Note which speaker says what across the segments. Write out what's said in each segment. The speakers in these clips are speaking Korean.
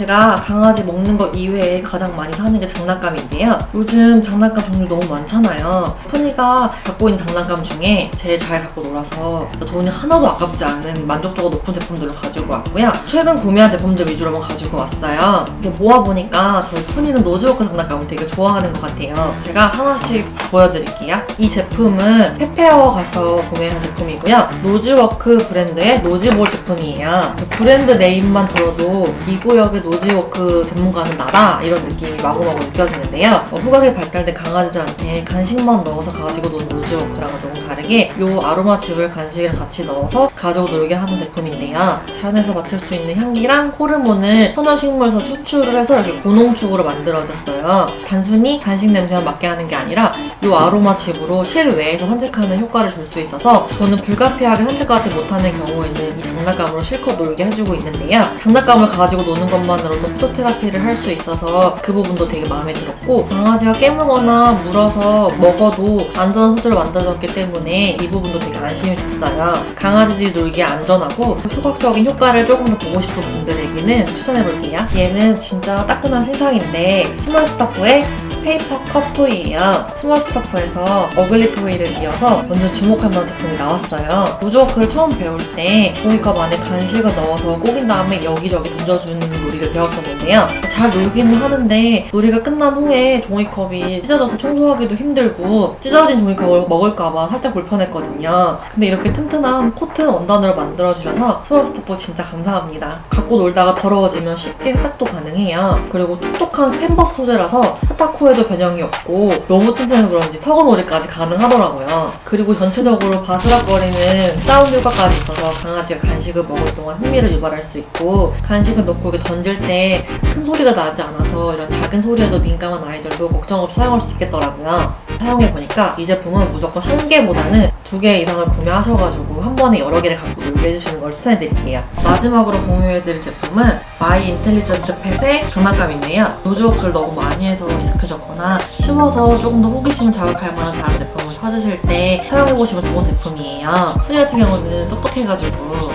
Speaker 1: 제가 강아지 먹는 거 이외에 가장 많이 사는 게 장난감인데요. 요즘 장난감 종류 너무 많잖아요. 푸니가 갖고 있는 장난감 중에 제일 잘 갖고 놀아서 돈이 하나도 아깝지 않은 만족도가 높은 제품들을 가지고 왔고요. 최근 구매한 제품들 위주로만 가지고 왔어요. 이렇게 모아보니까 저희 푸니는 노즈워크 장난감을 되게 좋아하는 것 같아요. 제가 하나씩 보여드릴게요. 이 제품은 페페어 가서 구매한 제품이고요. 노즈워크 브랜드의 노즈볼 제품이에요. 브랜드 네임만 들어도 이 구역의 노즈워크 전문가는 나다 이런 느낌이 마구마구 느껴지는데요. 어, 후각이 발달된 강아지들한테 간식만 넣어서 가지고 노는 노즈워크랑은 조금 다르게 이 아로마 즙을 간식이랑 같이 넣어서 가지고 놀게 하는 제품인데요. 자연에서 맡을 수 있는 향기랑 호르몬을 천연식물에서 추출을 해서 이렇게 고농축으로 만들어졌어요. 단순히 간식 냄새만 맡게 하는 게 아니라 이 아로마 즙으로 실외에서 산책하는 효과를 줄 수 있어서 저는 불가피하게 산책하지 못하는 경우에는 이 장난감으로 실컷 놀게 해주고 있는데요. 장난감을 가지고 노는 것만 으로도 포토테라피를 할 수 있어서 그 부분도 되게 마음에 들었고 강아지가 깨물거나 물어서 먹어도 안전한 소재로 만들어졌기 때문에 이 부분도 되게 안심이 됐어요. 강아지들이 놀기에 안전하고 효과적인 효과를 조금 더 보고 싶은 분들에게는 추천해볼게요. 얘는 진짜 따끈한 신상인데 스몰스타프의 페이퍼 컵토이예요. 스몰스타프에서 어글리 토이를 이어서 완전 주목할 만한 제품이 나왔어요. 노즈워크를 처음 배울 때 종이컵 안에 간식을 넣어서 꼬긴 다음에 여기저기 던져주는 놀이를 배웠었는데요. 잘 놀기는 하는데 놀이가 끝난 후에 종이컵이 찢어져서 청소하기도 힘들고 찢어진 종이컵을 먹을까봐 살짝 불편했거든요. 근데 이렇게 튼튼한 코튼 원단으로 만들어주셔서 스몰스타프 진짜 감사합니다. 갖고 놀다가 더러워지면 쉽게 세탁도 가능해요. 그리고 똑똑한 캔버스 소재라서 세탁 후에 도 변형이 없고 너무 튼튼해서 그런지 턱은오리까지 가능하더라고요. 그리고 전체적으로 바스락거리는 사운드 효과까지 있어서 강아지가 간식을 먹을 동안 흥미를 유발할 수 있고 간식을 이렇게 던질 때 큰 소리가 나지 않아서 이런 작은 소리에도 민감한 아이들도 걱정 없이 사용할 수 있겠더라고요. 사용해보니까 이 제품은 무조건 한 개보다는 두 개 이상을 구매하셔가지고 한 번에 여러 개를 갖고 놀게 해주시는 걸 추천해드릴게요. 마지막으로 공유해드릴 제품은 마이 인텔리전트 펫의 장난감 인데요. 노즈워크를 너무 많이 해서 익숙해졌거나 쉬워서 조금 더 호기심을 자극할 만한 다른 제품을 찾으실 때 사용해보시면 좋은 제품이에요. 푸니 같은 경우는 똑똑해가지고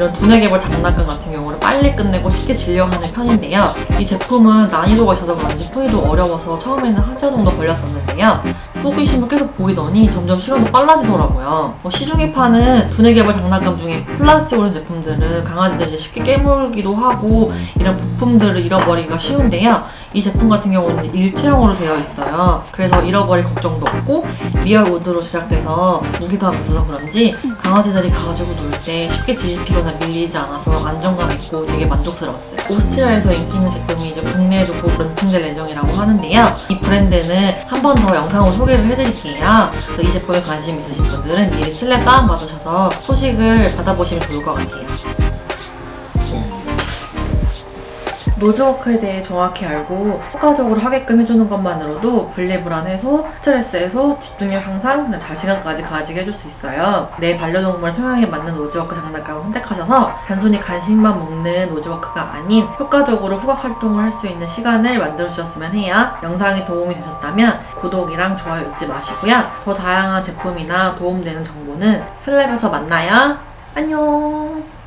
Speaker 1: 이런 두뇌 개발 장난감 같은 경우를 빨리 끝내고 쉽게 진료하는 편인데요. 이 제품은 난이도가 있어서 그런지 푸이도 어려워서 처음에는 한 시간 정도 걸렸었는데요. 호기심을 계속 보이더니 점점 시간도 빨라지더라고요. 뭐 시중에 파는 두뇌 개발 장난감 중에 플라스틱으로 된 제품들은 강아지들이 쉽게 깨물기도 하고 이런 부품들을 잃어버리기가 쉬운데요. 이 제품 같은 경우는 일체형으로 되어 있어요. 그래서 잃어버릴 걱정도 없고 리얼 우드로 제작돼서 무게감이 있어서 그런지 강아지들이 가지고 놀 때 쉽게 뒤집히거나 밀리지 않아서 안정감 있고 되게 만족스러웠어요. 오스트리아에서 인기 있는 제품이 이제 국내에도 곧 런칭될 예정이라고 하는데요. 이 브랜드는 한 번 더 영상으로 소개를 해드릴게요. 그래서 이 제품에 관심 있으신 분들은 미리 슬랩 다운받으셔서 소식을 받아보시면 좋을 것 같아요. 노즈워크에 대해 정확히 알고 효과적으로 하게끔 해주는 것만으로도 분리불안 해소, 스트레스 해소, 집중력 향상, 그다음 자신감까지 가지게 해줄 수 있어요. 내 반려동물 성향에 맞는 노즈워크 장난감을 선택하셔서 단순히 간식만 먹는 노즈워크가 아닌 효과적으로 후각 활동을 할 수 있는 시간을 만들어 주셨으면 해요. 영상이 도움이 되셨다면 구독이랑 좋아요 잊지 마시고요. 더 다양한 제품이나 도움되는 정보는 슬랩에서 만나요. 안녕!